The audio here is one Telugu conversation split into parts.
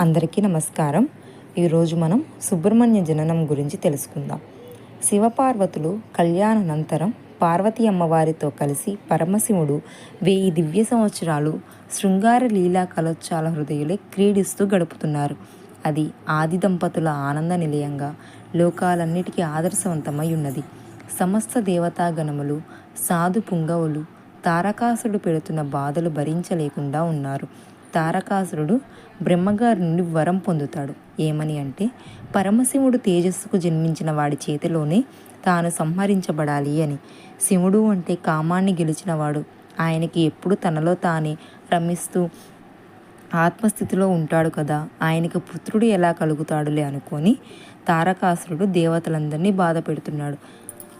అందరికీ నమస్కారం. ఈరోజు మనం సుబ్రహ్మణ్య జననం గురించి తెలుసుకుందాం. శివపార్వతులు కళ్యాణానంతరం పార్వతీ అమ్మవారితో కలిసి పరమశివుడు వెయ్యి దివ్య సంవత్సరాలు శృంగార లీలా కలోత్సాల హృదయులే క్రీడిస్తూ గడుపుతున్నారు. అది ఆది దంపతుల ఆనంద నిలయంగా లోకాలన్నిటికీ ఆదర్శవంతమై ఉన్నది. సమస్త దేవతాగణములు సాధు పుంగవులు తారకాసుడు పెడుతున్న బాధలు భరించలేకుండా ఉన్నారు. తారకాసురుడు బ్రహ్మగారి నుండి వరం పొందుతాడు. ఏమని అంటే పరమశివుడు తేజస్సుకు జన్మించిన వాడి చేతిలోనే తాను సంహరించబడాలి అని. శివుడు అంటే కామాన్ని గెలిచినవాడు. ఆయనకి ఎప్పుడు తనలో తానే రమిస్తూ ఆత్మస్థితిలో ఉంటాడు కదా. ఆయనకు పుత్రుడు ఎలా కలుగుతాడులే అనుకొని తారకాసురుడు దేవతలందరినీ బాధ పెడుతున్నాడు.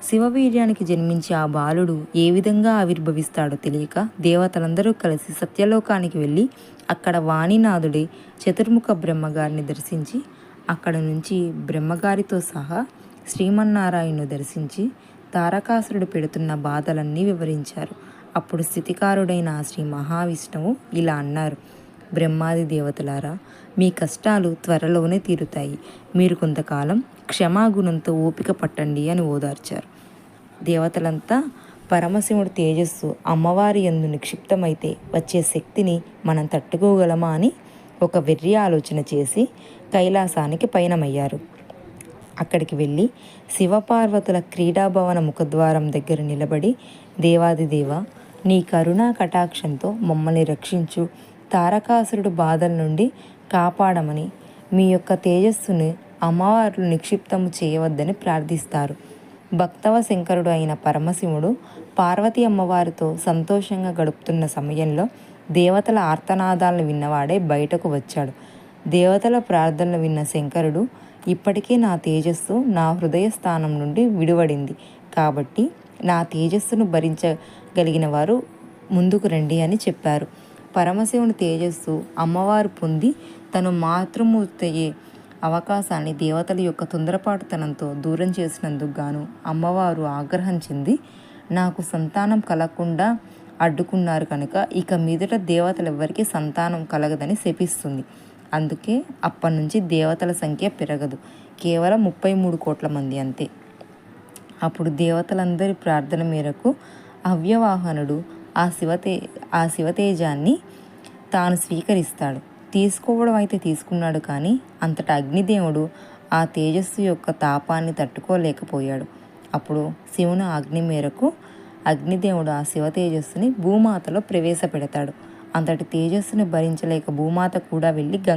శివవీర్యానికి జన్మించి ఆ బాలుడు ఏ విధంగా ఆవిర్భవిస్తాడో తెలియక దేవతలందరూ కలిసి సత్యలోకానికి వెళ్ళి అక్కడ వాణినాథుడే చతుర్ముఖ బ్రహ్మగారిని దర్శించి అక్కడ నుంచి బ్రహ్మగారితో సహా శ్రీమన్నారాయణను దర్శించి తారకాసురుడు పెడుతున్న బాధలన్నీ వివరించారు. అప్పుడు స్థితికారుడైన శ్రీ మహావిష్ణువు ఇలా అన్నారు బ్రహ్మాది దేవతలారా మీ కష్టాలు త్వరలోనే తీరుతాయి. మీరు కొంతకాలం క్షమాగుణంతో ఓపిక పట్టండి అని ఓదార్చారు. దేవతలంతా పరమశివుడి తేజస్సు అమ్మవారి ఎందు నిక్షిప్తమైతే వచ్చే శక్తిని మనం తట్టుకోగలమా అని ఒక వెర్రి ఆలోచన చేసి కైలాసానికి పయనమయ్యారు. అక్కడికి వెళ్ళి శివపార్వతుల క్రీడాభవన ముఖద్వారం దగ్గర నిలబడి దేవాదిదేవ నీ కరుణా కటాక్షంతో మమ్మల్ని రక్షించు. తారకాసురుడు బాధల నుండి కాపాడమని మీ యొక్క తేజస్సును అమ్మవారులు నిక్షిప్తము చేయవద్దని ప్రార్థిస్తారు. భక్తవ శంకరుడు అయిన పరమశివుడు పార్వతి అమ్మవారితో సంతోషంగా గడుపుతున్న సమయంలో దేవతల ఆర్తనాదాలను విన్నవాడే బయటకు వచ్చాడు. దేవతల ప్రార్థనలు విన్న శంకరుడు ఇప్పటికే నా తేజస్సు నా హృదయ స్థానం నుండి విడివడింది. కాబట్టి నా తేజస్సును భరించగలిగిన వారు ముందుకు రండి అని చెప్పారు. పరమశివుని తేజస్సు అమ్మవారు పొంది తను మాతృమూర్తయ్యే అవకాశాన్ని దేవతల యొక్క తొందరపాటుతనంతో దూరం చేసినందుకు గాను అమ్మవారు ఆగ్రహం చెంది నాకు సంతానం కలగకుండా అడ్డుకున్నారు కనుక ఇక మీదట దేవతలు ఎవ్వరికీ సంతానం కలగదని శపిస్తుంది. అందుకే అప్పటి నుంచి దేవతల సంఖ్య పెరగదు. కేవలం ముప్పై మూడు కోట్ల మంది అంతే. అప్పుడు దేవతలందరి ప్రార్థన మేరకు అవ్యవాహనుడు ఆ శివతే ఆ శివతేజాన్ని తాను స్వీకరిస్తాడు. తీసుకోవడం అయితే తీసుకున్నాడు కానీ అంతటా అగ్నిదేవుడు ఆ తేజస్సు యొక్క తాపాన్ని తట్టుకోలేకపోయాడు. అప్పుడు శివుని అగ్ని మేరకు అగ్నిదేవుడు ఆ శివ తేజస్సుని భూమాతలో ప్రవేశపెడతాడు. అంతటి తేజస్సుని భరించలేక భూమాత కూడా వెళ్ళి గంగ